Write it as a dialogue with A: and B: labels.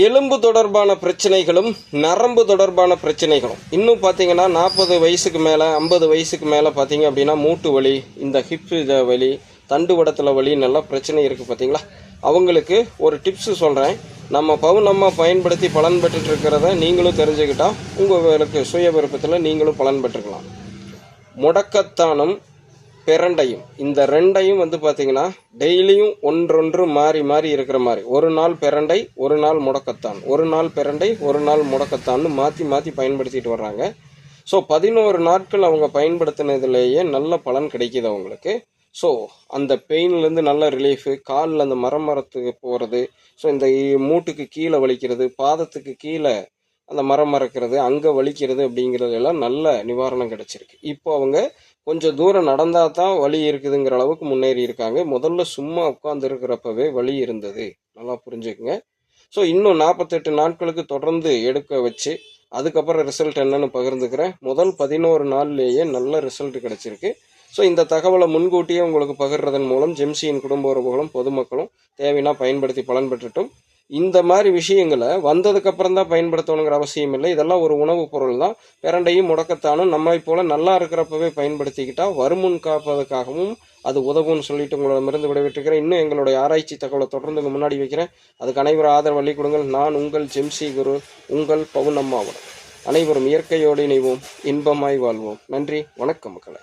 A: எலும்பு தொடர்பான பிரச்சனைகளும் நரம்பு தொடர்பான பிரச்சனைகளும். இன்னும் பார்த்தீங்கன்னா நாற்பது வயசுக்கு மேலே ஐம்பது வயசுக்கு மேலே பார்த்தீங்க அப்படின்னா மூட்டு வலி இந்த ஹிப் வலி தண்டு வடத்தில் வலி நல்லா பிரச்சனை இருக்குது பார்த்தீங்களா அவங்களுக்கு ஒரு டிப்ஸ் சொல்கிறேன் நம்ம பவுனம்மா பயன்படுத்தி பலன் பெற்றுட்டு இருக்கிறத நீங்களும் தெரிஞ்சுக்கிட்டால் உங்களுக்கு சுய விருப்பத்தில் நீங்களும் பலன் பெற்றுக்கலாம். முடக்கத்தானும் பிரண்டையும் இந்த ரெண்டையும் வந்து பார்த்தீங்கன்னா டெய்லியும் ஒன்றொன்று மாறி மாறி இருக்கிற மாதிரி. ஒரு நாள் பிரண்டை ஒரு நாள் முடக்கத்தான். ஒரு நாள் பிரண்டை ஒரு நாள் முடக்கத்தான்னு மாற்றி மாற்றி பயன்படுத்திட்டு வர்றாங்க. ஸோ பதினோரு நாட்கள் அவங்க பயன்படுத்தினதுலேயே நல்ல பலன் கிடைக்கிது அவங்களுக்கு. ஸோ அந்த பெயின்லேருந்து நல்ல ரிலீஃபு காலில் அந்த மரம் மரத்துக்கு போகிறது ஸோ இந்த மூட்டுக்கு கீழே வலிக்கிறது பாதத்துக்கு கீழே அந்த மரம் மறக்கிறது அங்கே வலிக்கிறது அப்படிங்கிறது எல்லாம் நல்ல நிவாரணம் கிடச்சிருக்கு. இப்போ அவங்க கொஞ்சம் தூரம் நடந்தால் தான் வழி இருக்குதுங்கிற அளவுக்கு முன்னேறி இருக்காங்க. முதல்ல சும்மா உட்காந்து இருக்கிறப்பவே வழி இருந்தது. நல்லா புரிஞ்சுக்குங்க. ஸோ இன்னும் நாற்பத்தெட்டு நாட்களுக்கு தொடர்ந்து எடுக்க வச்சு அதுக்கப்புறம் ரிசல்ட் என்னன்னு பகிர்ந்துக்கிறேன். முதல் பதினோரு நாள்லேயே நல்ல ரிசல்ட் கிடைச்சிருக்கு. ஸோ இந்த தகவலை முன்கூட்டியே உங்களுக்கு பகிர்றதன் மூலம் ஜெம்சியின் குடும்ப உறவுகளும் பொதுமக்களும் தேவைன்னா பயன்படுத்தி பலன் பெற்றுட்டும். இந்த மாதிரி விஷயங்களை வந்ததுக்கு அப்புறம் தான் பயன்படுத்தணுங்கிற அவசியம் இல்லை. இதெல்லாம் ஒரு உணவுப் பொருள் தான். பிரண்டையும் முடக்கத்தானும் நம்மை போல நல்லா இருக்கிறப்பவே பயன்படுத்திக்கிட்டா வருமுன் காப்பதற்காகவும் அது உதவும்னு சொல்லிட்டு உங்களிடமிருந்து விடைபெற்றுக்கிறேன். இன்னும் எங்களுடைய ஆராய்ச்சி தகவலை தொடர்ந்து முன்னாடி வைக்கிறேன். அதுக்கு அனைவரும் ஆதரவு அள்ளி கொடுங்கள். நான் உங்கள் ஜெம்சி குரு உங்கள் பவுனம்மாவுடன். அனைவரும் இயற்கையோடு இணைவோம். இன்பமாய் வாழ்வோம். நன்றி. வணக்கம் மக்களை.